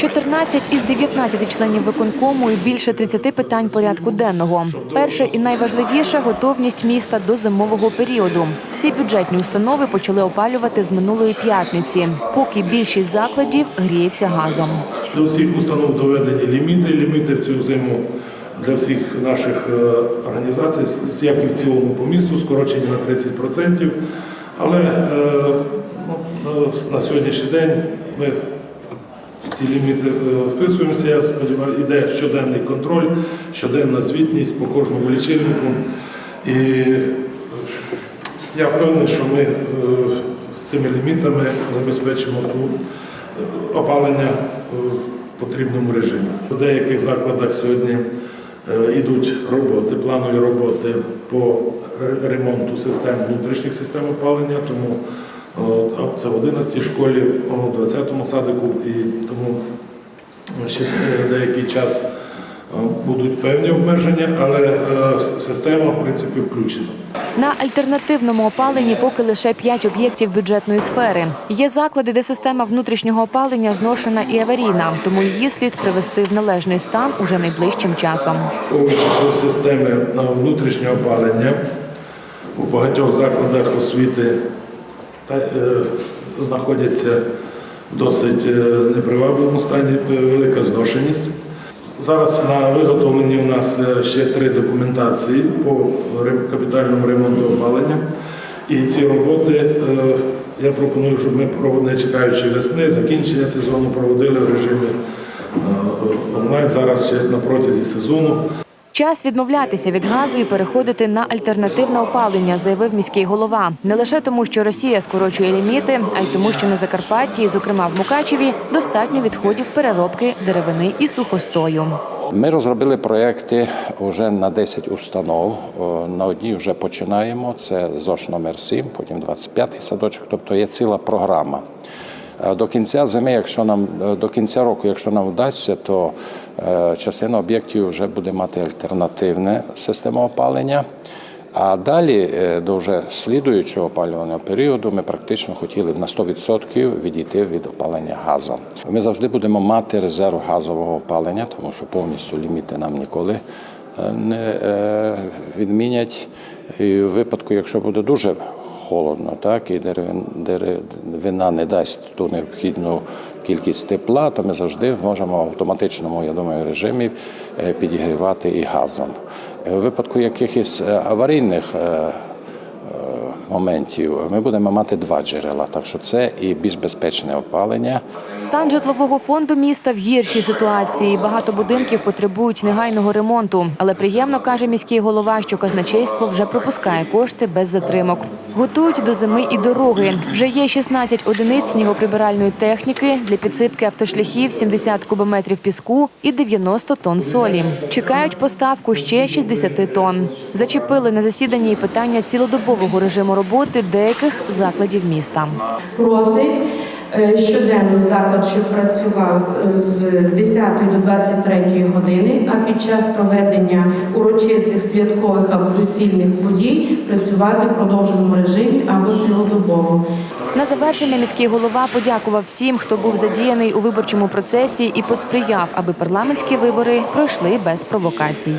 14 із 19 членів виконкому і більше 30 питань порядку денного. Перше і найважливіше готовність міста до зимового періоду. Всі бюджетні установи почали опалювати з минулої п'ятниці, поки більшість закладів гріється газом. До всіх установ доведені ліміти. Ліміти в цю зиму для всіх наших е, організацій, як і в цілому по місту, скорочені на 30%. Але е, ну, на- на сьогоднішній день ми ці ліміти е, вписуємося. Я сподіваюся, іде щоденний контроль, щоденна звітність по кожному лічильнику. І е, я впевнений, що ми е, з цими лімітами забезпечимо опалення в потрібному режимі. В деяких закладах сьогодні йдуть роботи, планові роботи по ремонту систем внутрішніх систем опалення, тому це в 11 школі, у 20-му садику, і тому ще е, деякий час е, будуть певні обмеження, але е, система в принципі включена. На альтернативному опаленні поки лише 5 об'єктів бюджетної сфери. Є заклади, де система внутрішнього опалення зношена і аварійна, тому її слід привести в належний стан уже найближчим часом. Враховуючи, системи на внутрішнє опалення у багатьох закладах освіти та, е, знаходяться в досить е, непривабливому стані, е, велика зношеність. Зараз на виготовленні у нас е, ще три документації по капітальному ремонту опалення. І ці роботи я пропоную, щоб ми, не чекаючи весни, закінчення сезону проводили в режимі онлайн зараз ще на протязі сезону. Час відмовлятися від газу і переходити на альтернативне опалення, заявив міський голова. Не лише тому, що Росія скорочує ліміти, а й тому, що на Закарпатті, зокрема в Мукачеві, достатньо відходів переробки деревини і сухостою. Ми розробили проекти вже на 10 установ. На одній вже починаємо. Це ЗОШ номер 7, потім 25-й садочок. Тобто є ціла програма. До кінця зими, якщо нам е, до кінця року, якщо нам вдасться, то е, частина об'єктів вже буде мати альтернативне систему опалення. А далі е, до вже слідуючого опалювального періоду ми практично хотіли б на 100% відійти від опалення газом. Ми завжди будемо мати резерв газового опалення, тому що повністю ліміти нам ніколи не відмінять. І в випадку, якщо буде дуже холодно, так і деревин- деревина не дасть ту необхідну кількість тепла, то ми завжди можемо в автоматичному, я думаю, режимі е, підігрівати і газом. Е, У випадку якихось е, аварійних моментів ми будемо мати два джерела, так що це і більш безпечне опалення. Стан житлового фонду міста в гіршій ситуації. Багато будинків потребують негайного ремонту. Але приємно каже міський голова, що казначейство вже пропускає кошти без затримок. Готують до зими і дороги. Вже є 16 одиниць снігоприбиральної техніки для підсипки автошляхів, 70 кубометрів піску і 90 тонн солі. Чекають поставку ще 60 тонн. Зачепили на засіданні і питання цілодобового режиму роботи деяких закладів міста. просить е, щоденно заклад, щоб працював е, з 10 до 23 години, а під час проведення урочистих святкових або весільних подій працювати в продовженому режимі або цілодобово. На завершення міський голова подякував всім, хто був задіяний у виборчому процесі і посприяв, аби парламентські вибори пройшли без провокацій.